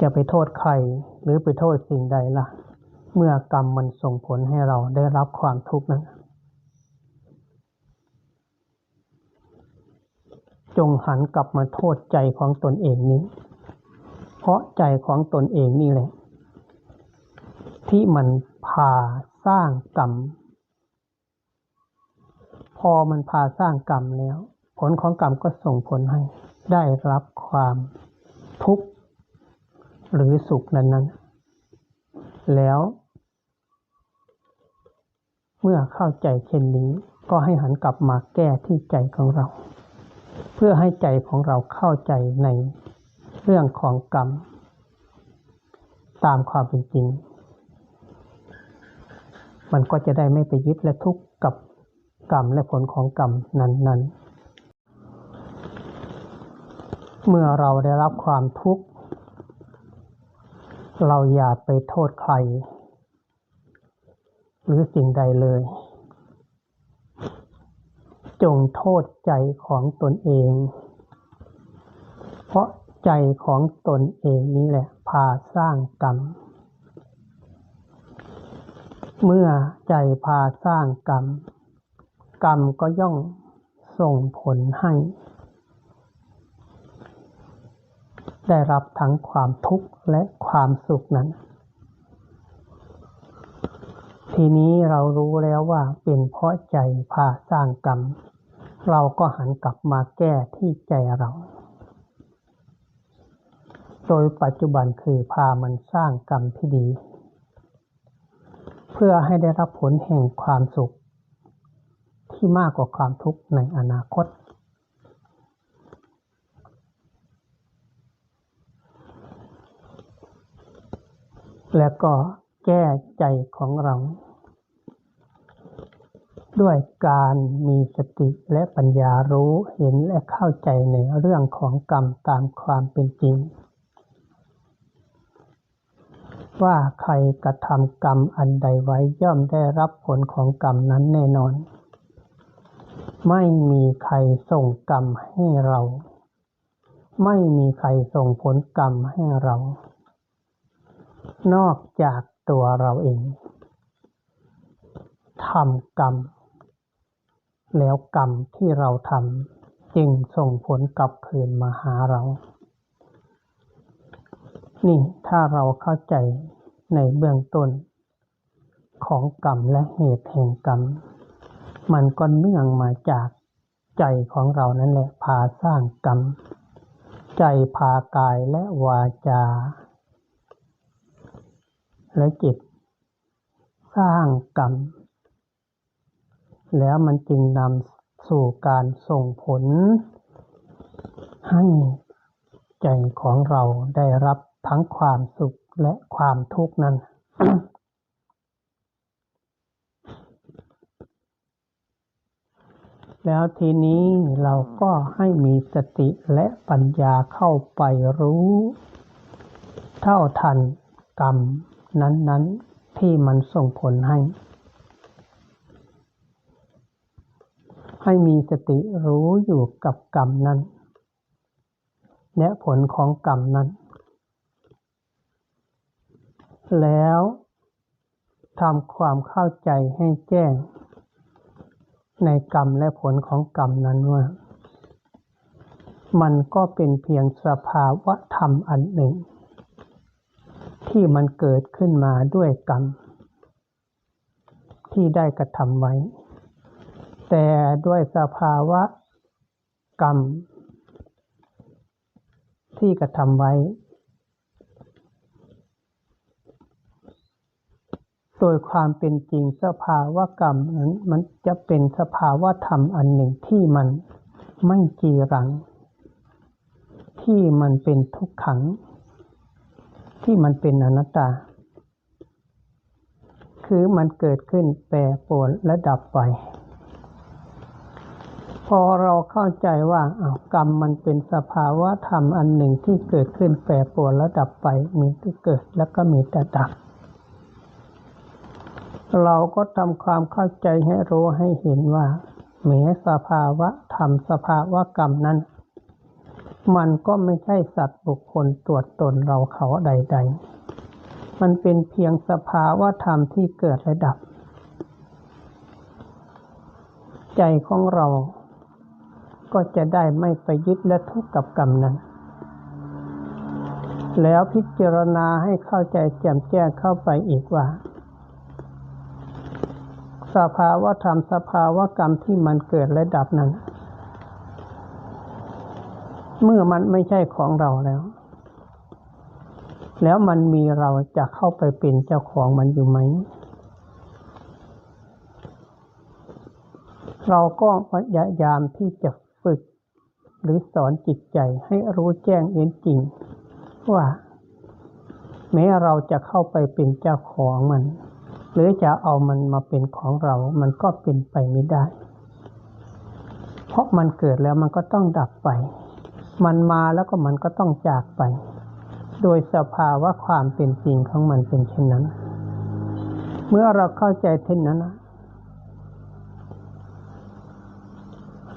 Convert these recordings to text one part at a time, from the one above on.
จะไปโทษใครหรือไปโทษสิ่งใดล่ะ เมื่อกรรมมันส่งผลให้เราได้รับความทุกข์นั้น จงหันกลับมาโทษใจของตนเองนี้ เพราะใจของตนเองนี่แหละ ที่มันพาสร้างกรรม พอมันพาสร้างกรรมแล้ว ผลของกรรมก็ส่งผลให้ได้รับความ หรือสุขนั้น ๆ แล้ว เมื่อเข้าใจเช่นนี้ ก็ให้หันกลับมาแก้ที่ใจของเรา เพื่อให้ใจของเราเข้าใจในเรื่องของกรรม ตามความเป็นจริง มันก็จะได้ไม่ไปยึดและทุกข์กับกรรมและผลของกรรมนั้น ๆ เมื่อเราได้รับความทุกข์ เราอย่าไปโทษใคร หรือสิ่งใดเลย จงโทษใจของตนเอง เพราะใจของตนเองนี้แหละ พาสร้างกรรม เมื่อใจพาสร้างกรรม กรรมก็ย่อมส่งผลให้ ได้รับทั้งความทุกข์และความสุขนั้น ทีนี้เรารู้แล้วว่าเป็นเพราะใจพาสร้างกรรม เราก็หันกลับมาแก้ที่ใจเรา โดยปัจจุบันคือพามันสร้างกรรมที่ดี เพื่อให้ได้รับผลแห่งความสุข ที่มากกว่าความทุกข์ในอนาคต และก็แก้ใจของเรา ด้วยการมีสติและปัญญารู้เห็นและเข้าใจในเรื่องของกรรมตามความเป็นจริง ว่าใครกระทำกรรมอันใดไว้ย่อมได้รับผลของกรรมนั้นแน่นอน ไม่มีใครส่งกรรมให้เรา ไม่มีใครส่งผลกรรมให้เรา นอกจากตัวเราเองทำกรรม แล้วกรรมที่เราทำจึงส่งผลกลับคืนมาหาเรา นี่ถ้าเราเข้าใจในเบื้องต้น ของกรรมและเหตุแห่งกรรม มันก็เนื่องมาจากใจของเรานั่นแหละพาสร้างกรรม ใจพากายและวาจา และจิต สร้างกรรม แล้วมันจึงนำสู่การส่งผล ให้ใจของเราได้รับทั้งความสุขและความทุกข์นั้น แล้วทีนี้เราก็ให้มีสติและปัญญาเข้าไปรู้ เท่าทันกรรม นั้น ๆ ที่มันส่งผลให้ ให้มีสติรู้อยู่กับกรรมนั้น และผลของกรรมนั้น แล้วทำความเข้าใจให้แจ้ง ในกรรมและผลของกรรมนั้นว่า มันก็เป็นเพียงสภาวะธรรมอันหนึ่ง ที่มันเกิดขึ้นมาด้วยกรรม ที่ได้กระทำไว้ แต่ด้วยสภาวะกรรม ที่กระทำไว้ โดยความเป็นจริงสภาวะกรรมนั้นมันจะเป็นสภาวะธรรมอันหนึ่งที่มันไม่จีรัง ที่มันเป็นทุกขัง ที่มันเป็นอนัตตา คือมันเกิดขึ้นแปรปรวนและดับไป พอเราเข้าใจว่าอ้ากรรมมันเป็นสภาวะธรรมอันหนึ่งที่เกิดขึ้นแปรปรวนและดับไป มีแต่เกิดแล้วก็มีแต่ดับ เราก็ทำความเข้าใจให้รู้ให้เห็นว่าแม้สภาวะธรรมสภาวะกรรมนั้น มันก็ไม่ใช่สัตว์บุคคลตัวตนเราเขาใด ๆ มันเป็นเพียงสภาวะธรรมที่เกิดและดับ ใจของเราก็จะได้ไม่ไปยึดและทุกข์กับกรรมนั้น แล้วพิจารณาให้เข้าใจแจ่มแจ้งเข้าไปอีกว่า สภาวะธรรมสภาวะกรรมที่มันเกิดและดับนั้น เมื่อมันไม่ใช่ของเราแล้ว แล้วมันมีเราจะเข้าไปเป็นเจ้าของมันอยู่ไหม เราก็พยายามที่จะฝึก หรือสอนจิตใจให้รู้แจ้งเห็นจริง ว่า แม้เราจะเข้าไปเป็นเจ้าของมัน หรือจะเอามันมาเป็นของเรา มันก็เป็นไปไม่ได้ เพราะมันเกิดแล้วมันก็ต้องดับไป มันมาแล้วก็มันก็ต้องจากไป โดยสภาวะความเป็นจริงของมันเป็นเช่นนั้น เมื่อเราเข้าใจเช่นนั้น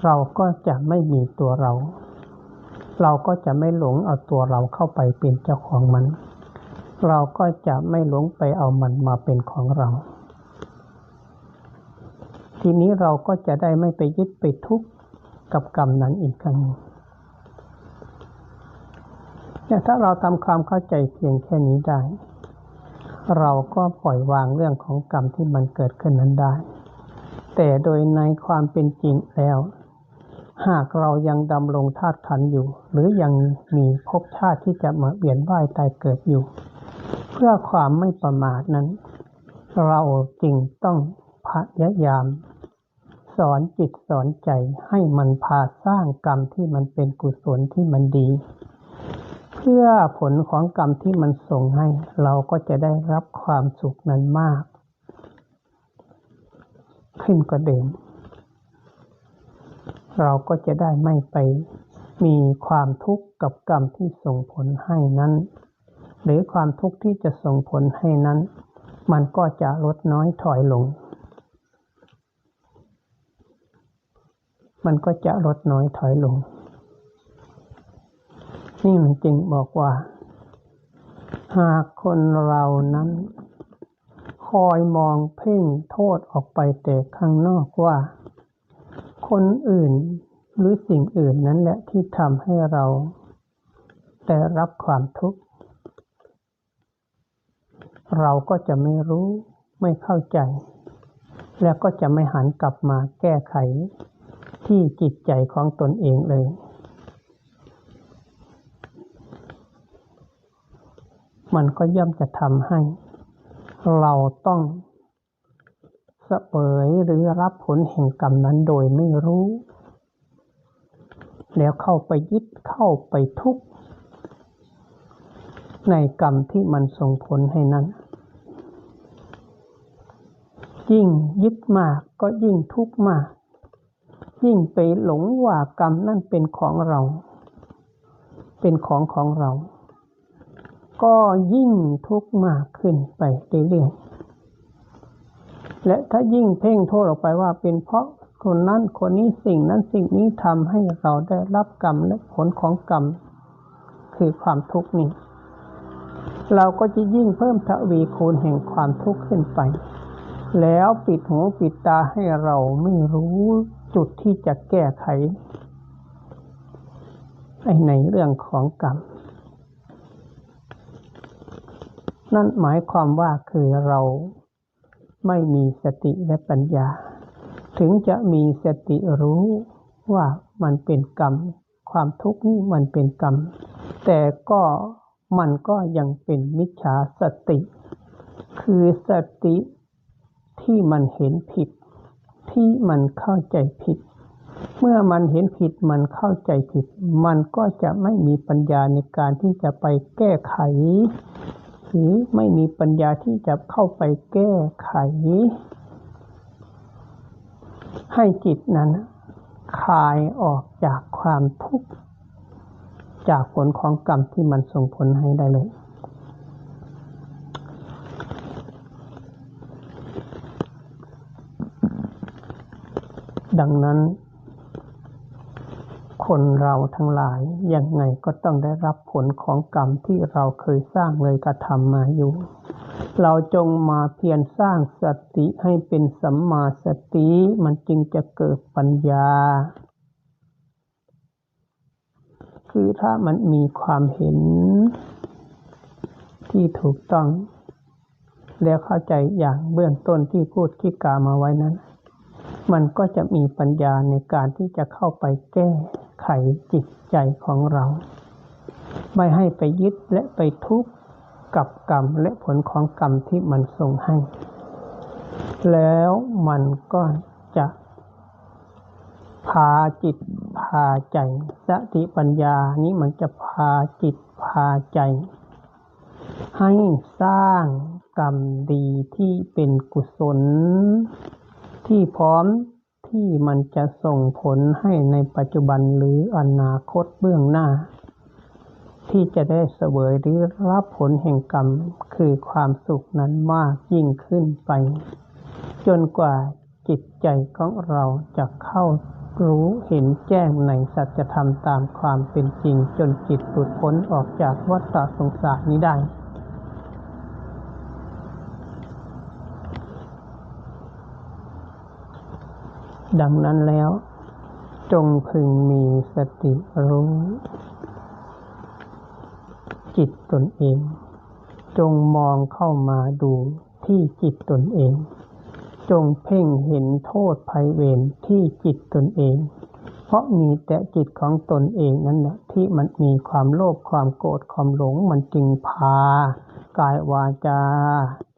เราก็จะไม่มีตัวเรา เราก็จะไม่หลงเอาตัวเราเข้าไปเป็นเจ้าของมัน เราก็จะไม่หลงไปเอามันมาเป็นของเรา ทีนี้เราก็จะได้ไม่ไปยึดไปทุกข์กับกรรมนั้นอีกครั้ง ถ้าเราทำความเข้าใจเพียงแค่นี้ได้ เราก็ปล่อยวางเรื่องของกรรมที่มันเกิดขึ้นนั้นได้ แต่โดยในความเป็นจริงแล้ว หากเรายังดำรงธาตุขันธ์อยู่ หรือยังมีภพชาติที่จะมาเวียนว่ายตายเกิดอยู่ เพื่อความไม่ประมาทนั้น เราจรึงต้องพยายามสอนจิตสอนใจให้มันพาสร้างกรรมที่มันเป็นกุศลที่มันดี เพื่อผลของกรรมที่มันส่งให้ เราก็จะได้รับความสุขนั้นมาก ขึ้นกว่าเดิม เราก็จะได้ไม่ไปมีความทุกข์กับกรรมที่ส่งผลให้นั้น หรือความทุกข์ที่จะส่งผลให้นั้น มันก็จะลดน้อยถอยลง มันก็จะลดน้อยถอยลง นี่มันจึงบอกว่า หากคนเรานั้น คอยมองเพ่งโทษออกไปแต่ข้างนอกว่า คนอื่นหรือสิ่งอื่นนั้นแหละที่ทำให้เราได้รับความทุกข์ เราก็จะไม่รู้ไม่เข้าใจ แล้วก็จะไม่หันกลับมาแก้ไขที่จิตใจของตนเองเลย มันก็ย่อมจะทำให้ เราต้องสเปยหรือรับผลแห่งกรรมนั้นโดยไม่รู้ แล้วเข้าไปยึดเข้าไปทุกข์ในกรรมที่มันส่งผลให้นั้น ยิ่งยึดมากก็ยิ่งทุกข์มาก ยิ่งไปหลงว่ากรรมนั่นเป็นของเรา เป็นของของเรา ก็ยิ่งทุกข์มากขึ้นไปเรื่อยๆ และถ้ายิ่งเพ่งโทษออกไปว่าเป็นเพราะคนนั้นคนนี้สิ่งนั้นสิ่งนี้ทำให้เราได้รับกรรมและผลของกรรม คือความทุกข์นี้ เราก็จะยิ่งเพิ่มทวีคูณแห่งความทุกข์ขึ้นไป แล้วปิดหูปิดตาให้เราไม่รู้จุดที่จะแก้ไขในเรื่องของกรรม นั่นหมายความว่าคือเราไม่มีสติและปัญญา ถึงจะมีสติรู้ว่ามันเป็นกรรม ความทุกข์นี้มันเป็นกรรม แต่ก็มันก็ยังเป็นมิจฉาสติ คือสติที่มันเห็นผิด ที่มันเข้าใจผิด เมื่อมันเห็นผิดมันเข้าใจผิด มันก็จะไม่มีปัญญาในการที่จะไปแก้ไข หรือไม่มีปัญญาที่จะเข้าไปแก้ไข ให้จิตนั้นคลายออกจากความทุกข์จากผลของกรรมที่มันส่งผลให้ได้เลย ดังนั้น คนเราทั้งหลายยังไงก็ต้องได้รับผลของกรรมที่เราเคยสร้างเลยกระทำมาอยู่ เราจงมาเพียรสร้างสติให้เป็นสัมมาสติมันจึงจะเกิดปัญญา คือถ้ามันมีความเห็นที่ถูกต้อง แล้วเข้าใจอย่างเบื้องต้นที่พูดที่กล่าวมาไว้นั้นมันก็จะมีปัญญาในการที่จะเข้าไปแก้ ไขจิตใจของเรา ไม่ให้ไปยึดและไปทุกข์กับกรรมและผลของกรรมที่มันส่งให้ แล้วมันก็จะพาจิตพาใจ สติปัญญานี้มันจะพาจิตพาใจ ให้สร้างกรรมดีที่เป็นกุศล ที่พร้อม ที่มันจะส่งผลให้ในปัจจุบันหรืออนาคตเบื้องหน้า ที่จะได้เสวยหรือรับผลแห่งกรรมคือความสุขนั้นมากยิ่งขึ้นไป จนกว่าจิตใจของเราจะเข้ารู้เห็นแจ้งในสัจธรรมตามความเป็นจริง จนจิตหลุดพ้นออกจากวัฏสงสารนี้ได้ ดังนั้นแล้ว จงพึงมีสติรู้ จิตตนเอง จงมองเข้ามาดูที่จิตตนเอง จงเพ่งเห็นโทษภัยเวรที่จิตตนเอง เพราะมีแต่จิตของตนเองนั่นแหละที่มันมีความโลภความโกรธความหลงมันจึงพากายวาจา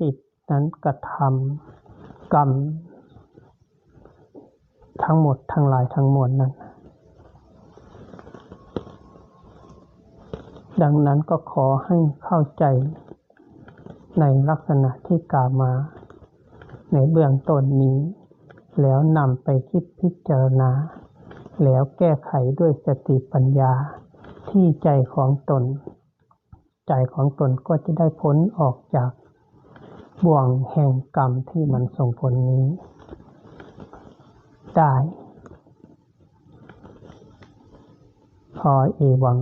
จิตนั้นกระทำกรรม ทั้งหมดทั้งหลายทั้งมวลนั้น ดังนั้นก็ขอให้เข้าใจในลักษณะที่กล่าวมา ในเบื้องต้นนี้ แล้วนำไปคิดพิจารณา แล้วแก้ไขด้วยสติปัญญาที่ใจของตน ใจของตนก็จะได้พ้นออกจากบ่วงแห่งกรรมที่มันส่งผลนี้ ได้ พอเอวัง